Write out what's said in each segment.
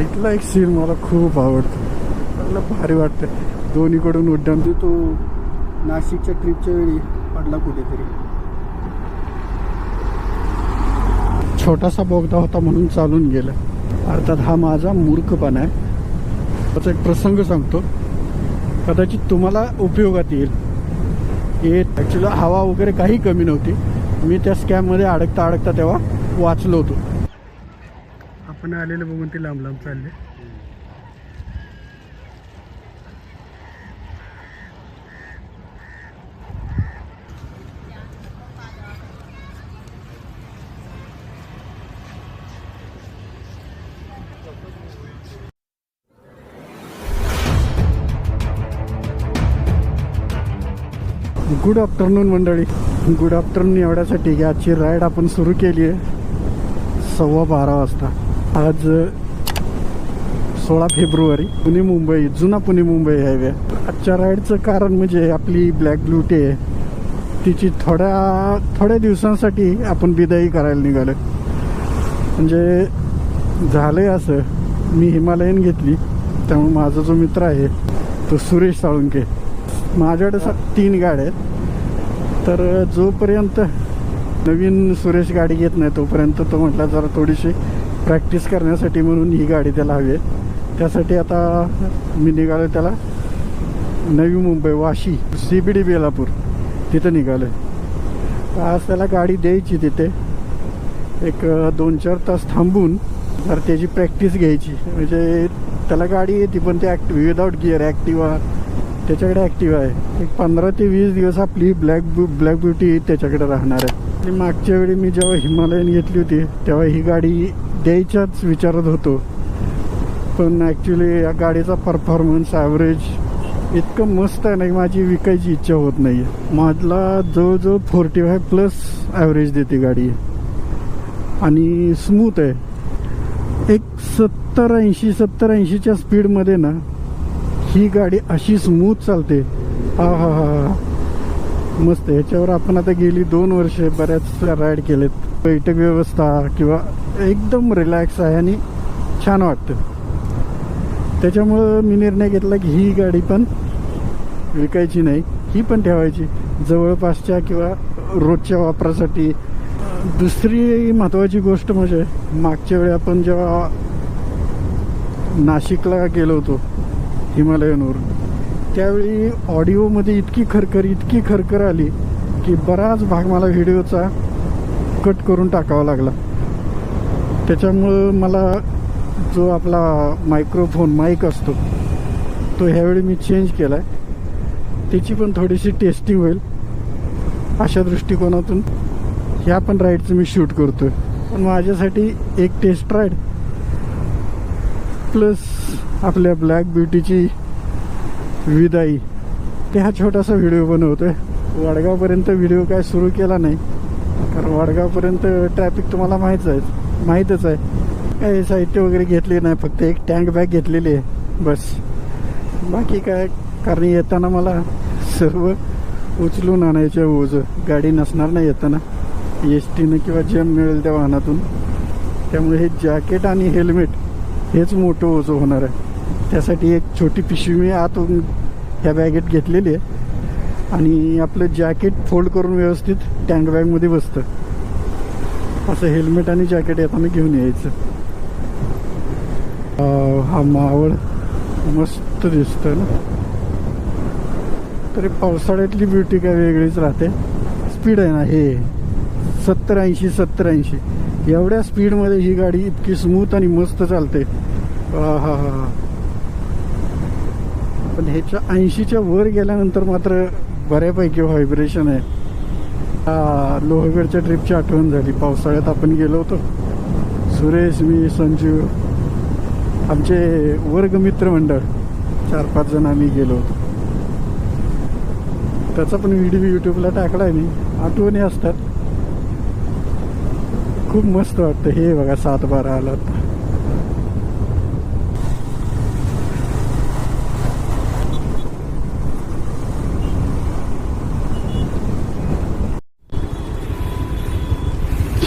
इथला एक सीन मला खूप आवडतो. मला भारी वाटतं दोन्हीकडून उड्डाण. ते तो नाशिकच्या ट्रिपच्या वेळी पडला कुठेतरी. छोटासा बोगदा होता म्हणून चालून गेला. अर्थात हा माझा मूर्खपणा आहे. त्याचा एक प्रसंग सांगतो. कदाचित तुम्हाला उपयोगात येईल. हे ॲक्च्युली हवा वगैरे काही कमी नव्हती. मी त्या स्कॅममध्ये अडकता अडकता तेव्हा वाचलो होतो. आपण आलेले बघून ते लांब लांब चालले. गुड आफ्टरनून मंडळी. गुड आफ्टरनून एवढ्यासाठी की आजची राईड आपण सुरू केली आहे. सव्वा बारा वाजता. आज सोळा फेब्रुवारी पुणे मुंबई जुना पुणे मुंबई हायवे. आजच्या राईडचं कारण म्हणजे आपली ब्लॅक ब्लूटी आहे. तिची थोड्या थोड्या दिवसांसाठी आपण बिदाई करायला निघालो. म्हणजे झालंय असं. मी हिमालयन घेतली. त्यामुळे माझा जो मित्र आहे तो सुरेश साळुंके माझ्याकडे स- तीन गाड्या आहेत. तर जोपर्यंत नवीन सुरेश गाडी घेत नाही तोपर्यंत तो म्हटला जरा थोडीशी प्रॅक्टिस करण्यासाठी म्हणून ही गाडी त्याला हवी आहे. त्यासाठी आता मी निघालो त्याला Navi Mumbai Vashi C B D Belapur. तिथं निघालो आज त्याला गाडी द्यायची तिथे. एक दोन चार तास थांबून तर त्याची प्रॅक्टिस घ्यायची. म्हणजे त्याला गाडी येते पण ते ॲक्टिव्ह विदाऊट गिअर ॲक्टिवा त्याच्याकडे ॲक्टिव्ह आहे. एक पंधरा ते वीस दिवस आपली ब्लॅक ब्यू ब्लॅक ब्युटी त्याच्याकडे राहणार आहे. आणि मागच्या वेळी मी जेव्हा हिमालयन घेतली होती तेव्हा ही गाडी द्यायच्याच विचारत होतो. पण ॲक्च्युली या गाडीचा परफॉर्मन्स ॲव्हरेज इतकं मस्त आहे ना की माझी विकायची इच्छा होत नाही आहे माझला जवळजवळ फोर्टी फाय प्लस ॲव्हरेज देते गाडी. आणि स्मूथ आहे. एक सत्तर ऐंशी सत्तर ऐंशीच्या स्पीडमध्ये ना ही गाडी अशी स्मूथ चालते. हा हा हा हा. मस्त ह्याच्यावर आपण आता गेली दोन वर्ष बऱ्याच राईड केलेत. बैठक व्यवस्था किंवा एकदम रिलॅक्स आहे आणि छान वाटतं. त्याच्यामुळं मी निर्णय घेतला की ही गाडी पण विकायची नाही. ही पण ठेवायची. जवळपासच्या किंवा रोजच्या वापरासाठी. दुसरी महत्त्वाची गोष्ट म्हणजे मागच्या वेळी आपण जेव्हा नाशिकला गेलो होतो हिमालयनवर त्यावेळी ऑडिओमध्ये इतकी खरखर इतकी खरखर आली की बराच भाग मला व्हिडिओचा कट करून टाकावा लागला. त्याच्यामुळं मला जो आपला मायक्रोफोन माईक असतो तो ह्यावेळी मी चेंज केला आहे त्याची पण थोडीशी टेस्टिंग होईल. अशा दृष्टिकोनातून ह्या पण राईडचं मी शूट करतो आहे पण माझ्यासाठी एक टेस्ट राईड प्लस आपल्या ब्लॅक ब्युटीची विदाई. ते हा छोटासा व्हिडिओ बनवतो आहे वडगावपर्यंत व्हिडिओ काय सुरू केला नाही. कारण वडगावपर्यंत ट्रॅफिक तुम्हाला माहीतच आहे माहीतच आहे. काही साहित्य वगैरे घेतले नाही फक्त एक टँक बॅग घेतलेली आहे. बस. बाकी काय कारण येताना मला सर्व उचलून आणायचं ओझं. गाडी नसणार नाही येताना. एस टीनं किंवा जेम मिळेल त्या वाहनातून. त्यामुळे हे जॅकेट आणि हेल्मेट हेच मोठं ओझं होणार आहे. त्यासाठी एक छोटी पिशवी मी आतून ह्या बॅगेत घेतलेली आहे. आणि आपलं जॅकेट फोल्ड करून व्यवस्थित टँक बॅगमध्ये बसतं. असं हेल्मेट आणि जॅकेट येताना घेऊन यायचं. हा मावळ मस्त दिसतं ना. तरी पावसाळ्यातली ब्युटी काय वेगळीच राहते. स्पीड आहे ना हे. सत्तर ऐंशी सत्तर ऐंशी. एवढ्या स्पीडमध्ये ही गाडी इतकी स्मूथ आणि मस्त चालते. हा हा हा. पण ह्याच्या ऐंशीच्या वर गेल्यानंतर मात्र बऱ्यापैकी व्हायब्रेशन आहे. लोहगडच्या ट्रिपची आठवण झाली. पावसाळ्यात आपण गेलो होतो. सुरेश मी संजीव आमचे वर्गमित्र मंडळ चार पाच जण आम्ही गेलो होतो. त्याचा पण व्हिडिओ युट्यूबला टाकलाय मी. आठवणी असतात. खूप मस्त वाटतं. हे बघा सात बारा आला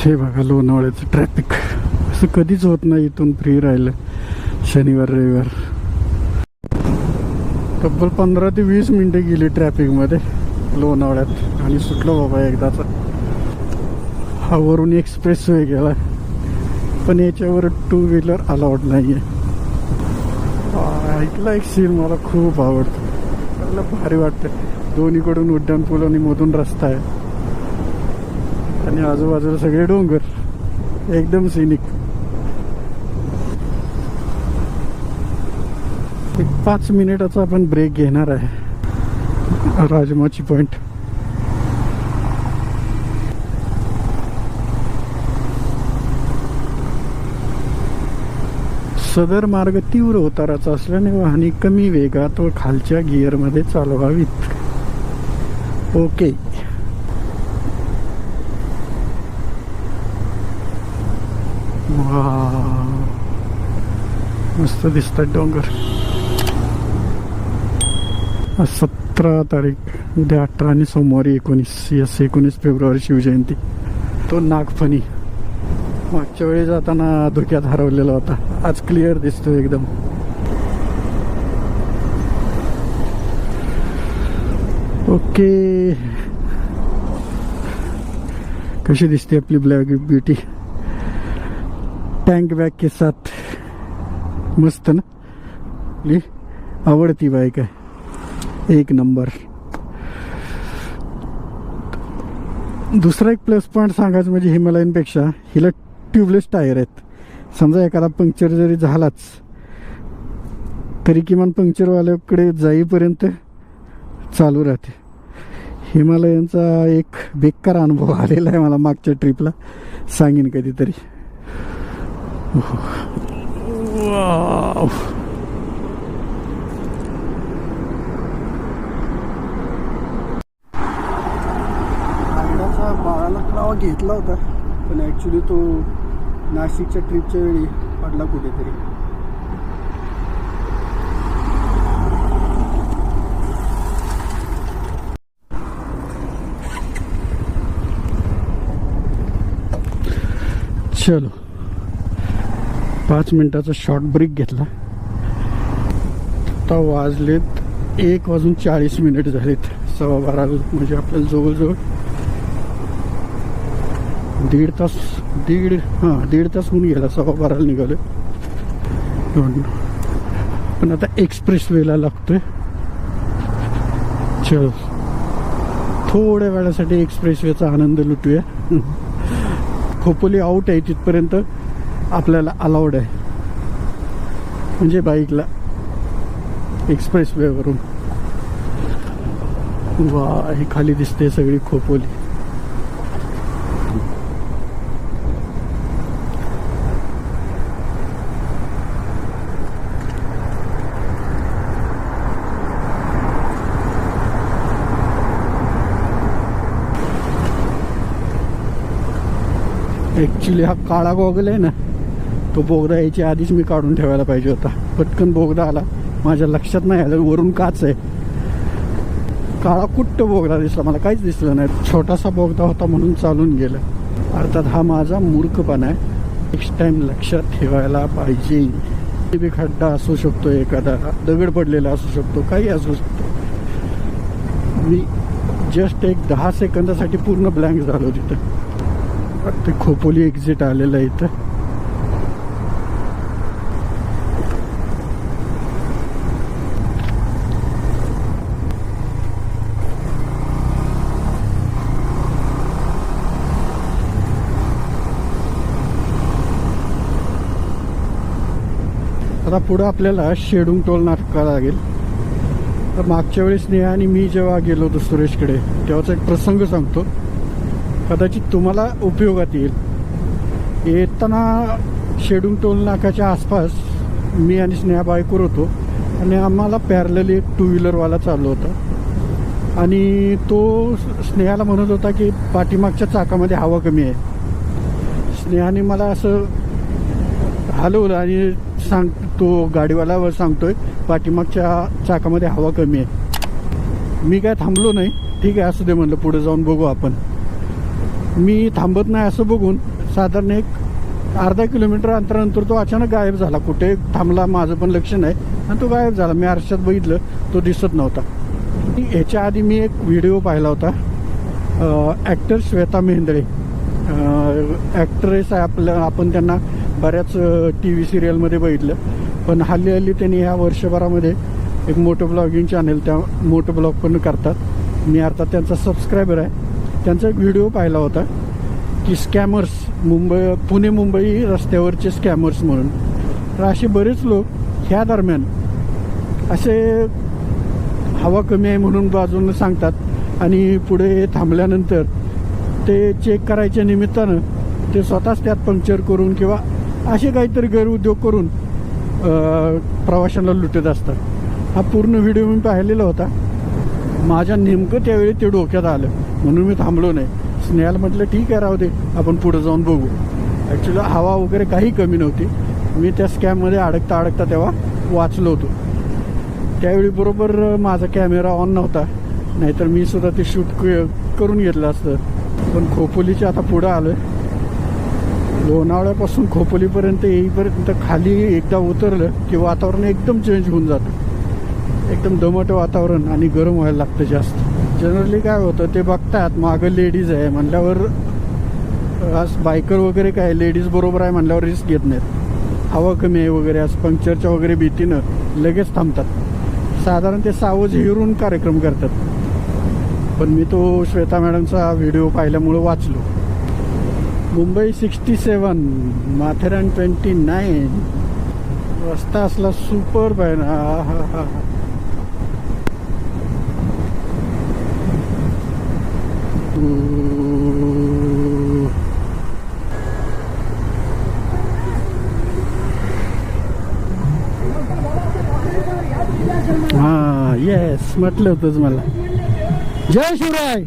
हे बघा लोणावळ्याचं ट्रॅफिक असं कधीच होत नाही इथून फ्री राहिलं. शनिवार रविवार. तब्बल पंधरा ते वीस मिनिटं गेली ट्रॅफिकमध्ये लोणावळ्यात. आणि सुटलो बाबा एकदाचा. हा वरून एक्सप्रेस वे गेला. पण याच्यावर टू व्हीलर अलाउड नाही आहे ऐकला एक सीन मला खूप आवडतो. मला भारी वाटतं. दोन्हीकडून उड्डाणपूल आणि मधून रस्ता आहे. आणि आजूबाजूला सगळे डोंगर एकदम सिनिक एक पाच मिनिटाचा आपण ब्रेक घेणार आहे. राजमाची पॉइंट सदर मार्ग तीव्र उताराचा असल्याने वाहने कमी वेगात व खालच्या गिअरमध्ये चालवावीत. ओके मस्त दिसतात डोंगर. आज सतरा तारीख उद्या अठरा आणि सोमवारी एकोणीस यस एकोणीस फेब्रुवारी शिवजयंती. तो नागफणी. मागच्या वेळी जाताना धुक्यात हरवलेला होता. आज क्लिअर दिसतो एकदम. ओके. कशी दिसते आपली ब्लॅक ब्युटी टँक बॅग के साथ मस्त ना? आपली आवडती बाईक आहे. एक नंबर. दुसरा एक प्लस पॉईंट सांगायचं म्हणजे हिमालयनपेक्षा हिला ट्यूबलेस टायर आहेत. समजा एखादा पंक्चर जरी झालाच तरी किमान पंक्चरवाल्याकडे जाईपर्यंत चालू राहते. हिमालयनचा एक बेकार अनुभव आलेला आहे मला मागच्या ट्रिपला सांगेन कधीतरी. Wow. बाळाला क्लावा घेतला होता पण ॲक्च्युली तो नाशिकच्या ट्रिपच्या वेळी पडला कुठेतरी चलो पाच मिनिटाचा शॉर्ट ब्रेक घेतला. आता वाजलेत एक वाजून चाळीस मिनिट झालेत. सव्वा बारा म्हणजे आपल्याला जवळजवळ दीड तास दीड हां दीड तास होऊन गेला. सव्वा बाराला निघालो दोन. पण आता एक्सप्रेस वेला लागतोय. चल. थोड्या वेळासाठी एक्सप्रेस वेचा आनंद लुटूया. खोपोली आउट आहे तिथपर्यंत. आपल्याला अलाउड आहे. म्हणजे बाईकला एक्सप्रेस वेवरून वा हे खाली दिसते सगळी खोपोली. ॲक्च्युली हा काळा गॉगल आहे ना. तो बोगदा याच्या आधीच मी काढून ठेवायला पाहिजे होता. पटकन बोगदा आला. माझ्या लक्षात नाही आलं वरून काच आहे. काळा कुट्ट बोगदा दिसला. मला काहीच दिसलं नाही. छोटासा बोगदा होता म्हणून चालून गेलं. अर्थात हा माझा मूर्खपणा आहे. नेक्स्ट टाइम लक्षात ठेवायला पाहिजे. ते बी खड्डा असू शकतो एखादा. दगड पडलेला असू शकतो. काही असू शकतो. मी जस्ट एक दहा सेकंदासाठी पूर्ण ब्लँक झालो तिथं. ते खोपोली एक्झिट आलेलं आहे इथं. आता पुढं आपल्याला शेडूंग टोल नाका लागेल. तर मागच्या वेळेस नेहा आणि मी जेव्हा गेलो होतो सुरेशकडे तेव्हाचा एक प्रसंग सांगतो. कदाचित तुम्हाला उपयोगात येईल. येताना शेडूंग टोल नाकाच्या आसपास मी आणि स्नेहा बायकोर होतो आणि आम्हाला पॅरलली एक टू व्हीलरवाला चाललो होता. आणि तो स्नेहाला म्हणत होता की पाठीमागच्या चाकामध्ये हवा कमी आहे. स्नेहाने मला असं हलवलं आणि सांग तो गाडीवाला सांगतोय पाठीमागच्या चाकामध्ये हवा कमी आहे. मी काय थांबलो नाही. ठीक आहे असू दे म्हणलं पुढे जाऊन बघू आपण. मी थांबत नाही असं बघून साधारण एक अर्धा किलोमीटर अंतरानंतर तो अचानक गायब झाला. कुठे थांबला माझं पण लक्ष नाही. आणि तो गायब झाला. मी आरशात बघितलं तो दिसत नव्हता. ह्याच्या आधी मी एक व्हिडिओ पाहिला होता. ॲक्टर श्वेता मेहेंदळे ॲक्ट्रेस आहे आपलं आपण त्यांना बऱ्याच टी व्ही सिरियलमध्ये बघितलं. पण हल्ली हल्ली त्यांनी ह्या वर्षभरामध्ये एक मोठं ब्लॉगिंग चॅनल त्या मोठं ब्लॉग पण करतात. मी अर्थात त्यांचा सबस्क्रायबर आहे. त्यांचा एक व्हिडिओ पाहिला होता की स्कॅमर्स मुंबई पुणे मुंबई रस्त्यावरचे स्कॅमर्स म्हणून. तर असे बरेच लोक ह्या दरम्यान असे हवा कमी आहे म्हणून बाजूनं सांगतात आणि पुढे थांबल्यानंतर ते चेक करायच्या निमित्तानं ते स्वतःच त्यात पंक्चर करून किंवा असे काहीतरी गैरउद्योग करून प्रवाशांना लुटत असतात. हा पूर्ण व्हिडिओ मी पाहिलेला होता. माझ्या नेमकं त्यावेळी ते डोक्यात आलं. म्हणून मी थांबलो नाही. स्नेहाला म्हटलं ठीक आहे राहू दे. आपण पुढे जाऊन बघू. ॲक्च्युली हवा वगैरे काही कमी नव्हती. मी त्या स्कॅममध्ये अडकता अडकता तेव्हा वाचलो होतो. त्यावेळी बरोबर माझा कॅमेरा ऑन नव्हता. नाहीतर मी सुद्धा ते शूट करून घेतलं असतं. पण खोपोलीच्या आता पुढं आलं लोणावळ्यापासून खोपोलीपर्यंत येईपर्यंत खाली एकदा उतरलं की वातावरण एकदम चेंज होऊन जातं. एकदम दमट वातावरण आणि गरम व्हायला लागतं जास्त. जनरली काय होतं ते बघतात मागं लेडीज आहे म्हणल्यावर आज बायकर वगैरे काय लेडीज बरोबर आहे म्हणल्यावर रिस्क घेत नाहीत. हवा कमी आहे वगैरे आज पंक्चरच्या वगैरे भीतीनं लगेच थांबतात. साधारण ते सावज हिरून कार्यक्रम करतात. पण मी तो श्वेता मॅडमचा व्हिडिओ पाहिल्यामुळं वाचलो. Mumbai sixty seven Matheran twenty nine रस्ता असला सुपर आहे ना हा हा हा. हा येस म्हटलं होतंच मला. जय शिवराय.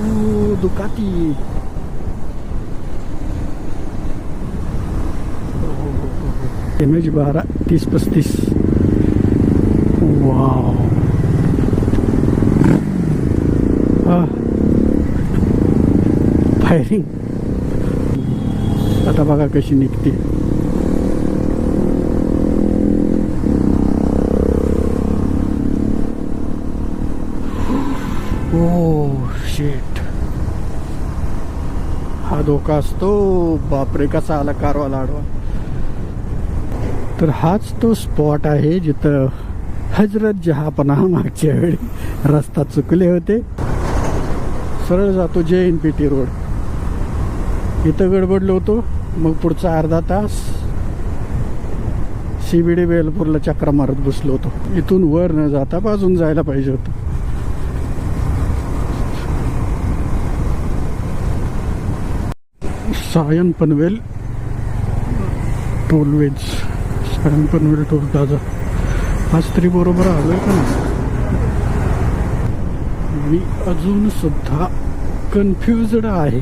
ओ, दुकाती एम एच बारा तीस पस्तीस वाव हा फायरिंग आता बघा कशी निघते ओ शेट हा धोका असतो. बापरे कसा आला कारवाला आडवा तर हाच तो स्पॉट आहे जिथं हजरत जहापना मागच्या वेळी रस्ता चुकले होते. सरळ जातो जे एन पी टी रोड. इथं गडबडलो होतो. मग पुढचा अर्धा तास सी बी डी वेलपूरला चक्रा मारत बसलो होतो. इथून वर न जाता बाजून जायला पाहिजे होतं. Sion Panvel tollways Sion Panvel toll plaza. हा स्त्रीबरोबर बरोबर आलोय का नाही? मी अजून सुद्धा कन्फ्युजड आहे.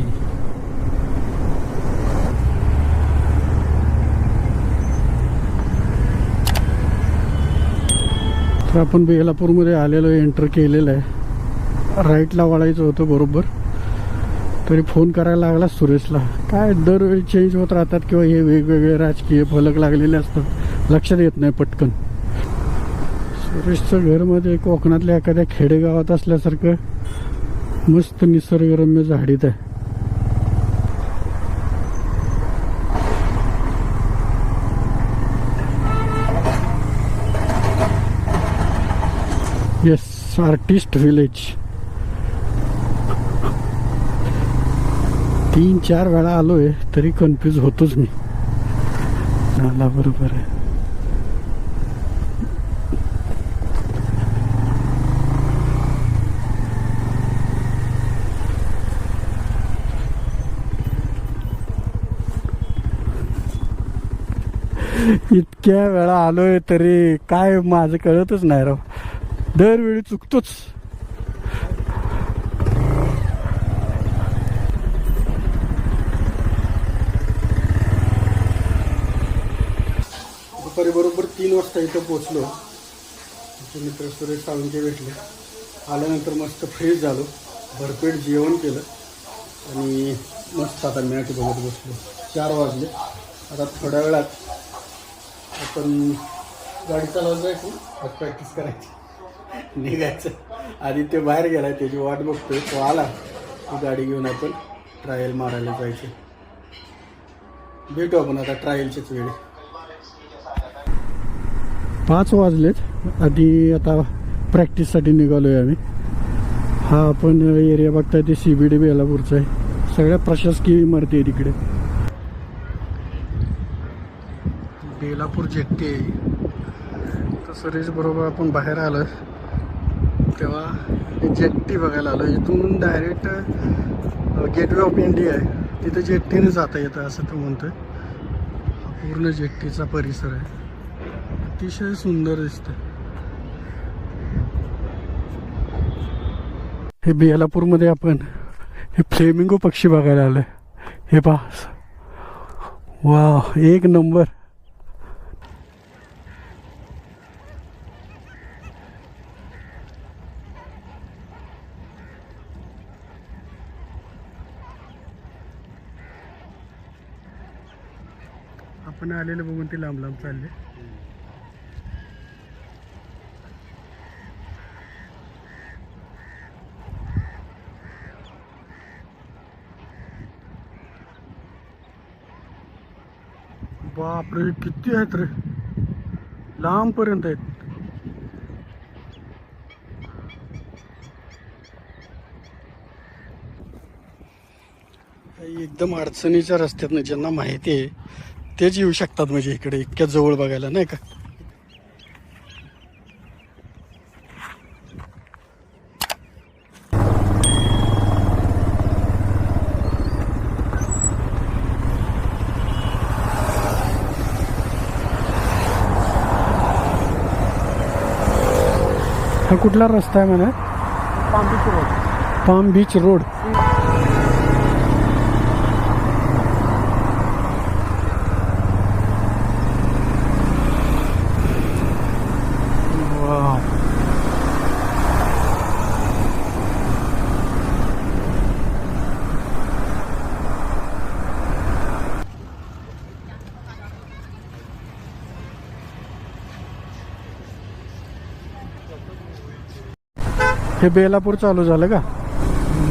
तर आपण बेलापूरमध्ये आलेलो एंटर केलेलं आहे. राईटला वळायचं होतं बरोबर. तरी फोन करायला लागला सुरेशला. काय दरवेळी चेंज होत राहतात किंवा हे वेगवेगळे राजकीय फलक लागलेले असतात लक्षात येत नाही पटकन. सुरेशचं घरमध्ये कोकणातल्या एखाद्या खेडेगावात असल्यासारखं मस्त निसर्गरम्य झाडीत आहे. येस आर्टिस्ट विलेज तीन चार वेळा आलोय तरी कन्फ्यूज होतोच मी. झाला बरोबर आहे. इतक्या वेळा आलोय तरी काय माझं कळतच नाही राव. दरवेळी चुकतोच. दुपारी बरोबर तीन वाजता इथं पोचलो आमचे मित्र सुरेश सावंके भेटले. आल्यानंतर मस्त फ्रेश झालो. भरपेट जेवण केलं. आणि मस्त आता मॅच बघत बसलो. चार वाजले. आता थोड्या वेळात आपण गाडी चालवायला जायची. आज प्रॅक्टिस करायची. निघायचं. आधी ते बाहेर गेला त्याची वाट बघतोय. तो आला. ती गाडी घेऊन आपण ट्रायल मारायला जायचं. भेटू आपण आता ट्रायलच्याच वेळी. पाच वाजलेत. आधी आता प्रॅक्टिससाठी निघालोय आम्ही. हा आपण एरिया बघताय ते सी बी डी बेलापूरचा आहे. सगळ्या प्रशासकीय इमारती आहे तिकडे बेलापूर जेट्टी आहे. तसं रेस बरोबर आपण बाहेर आलो तेव्हा जेट्टी बघायला आलो इथून डायरेक्ट गेटवे ऑफ इंडिया आहे. तिथं जेट्टीने जाता येतं असं तो म्हणतोय. पूर्ण जेट्टीचा परिसर आहे. अतिशय सुंदर दिसतं हे बेलापूरमध्ये आपण हे फ्लेमिंगो पक्षी बघायला आलोय. हे पहा. वा एक नंबर. आपण आलेलं बघून ते लांब लांब चालले. बापरे किती आहेत रे? लांबपर्यंत आहेत. काही एकदम अडचणीच्या रस्त्यातनं ज्यांना माहिती आहे तेच येऊ शकतात म्हणजे इकडे इतक्या जवळ बघायला नाही का? हा कुठला रस्ता आहे म्हणा? तांबीची road palm beach road wow. हे बेलापूर चालू झालं का?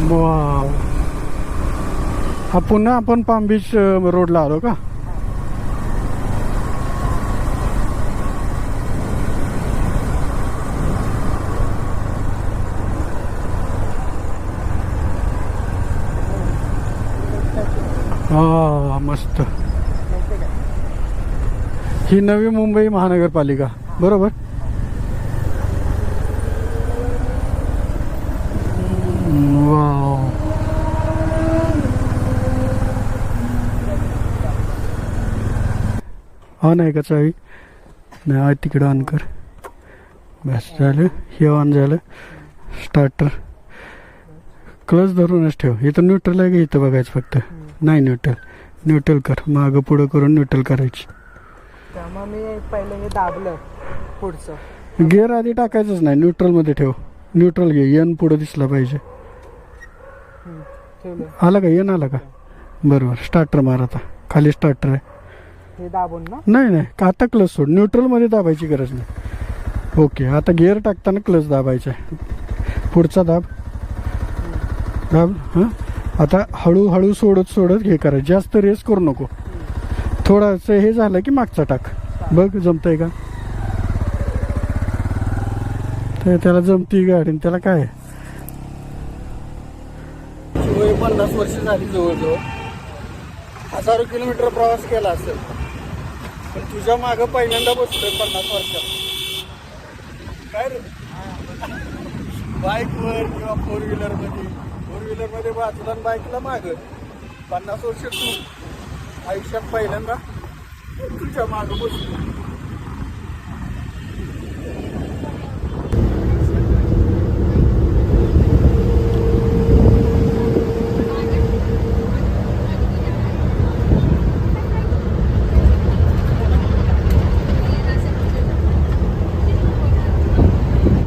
वाव. हा पुन्हा आपण पाम बीच रोडला आलो का? हा मस्त. ही नवी मुंबई महानगरपालिका. बरोबर? ऑन आहे का चावी? नाही आहे तिकडं ऑन कर. बस झालं हे ऑन झालं. स्टार्टर. क्लच धरूनच ठेव. इथं न्यूट्रल आहे का इथं बघायचं फक्त? नाही न्यूट्रल. न्यूट्रल कर. मागं पुढं करून न्यूट्रल करायची. त्यामुळे मी पहिले हे दाबलं पुढचं. गिअर आधी टाकायचंच नाही. न्यूट्रलमध्ये ठेव. न्यूट्रल घे. यन पुढं दिसला पाहिजे. आला का? यन आला का? बरोबर. स्टार्टर मार आता. खाली स्टार्टर आहे. हे दाबून ना? नाही नाही. का आता क्लच सोड. न्यूट्रलमध्ये दाबायची गरज नाही. ओके आता गिअर टाकताना क्लच दाबायचा आहे पुढचा दाब. दाब हां? आता हळूहळू सोडत सोडत हे करायचं जास्त रेस करू नको. थोडंसं हे झालं की मागचा टाक. बघ जमतंय का? तर त्याला जमती गाडी. त्याला काय? पन्नास वर्ष झाली जवळजवळ. हजारो किलोमीटर प्रवास केला असेल. पण तुझ्या मागं पहिल्यांदा बसतोय पन्नास वर्षात. काय रे? बाईकवर किंवा फोर व्हीलरमध्ये. फोर व्हीलरमध्ये बाजूला आणि बाईकला माग. पन्नास वर्ष तू. आयुष्यात पहिल्यांदा तुझ्या मागं बसतो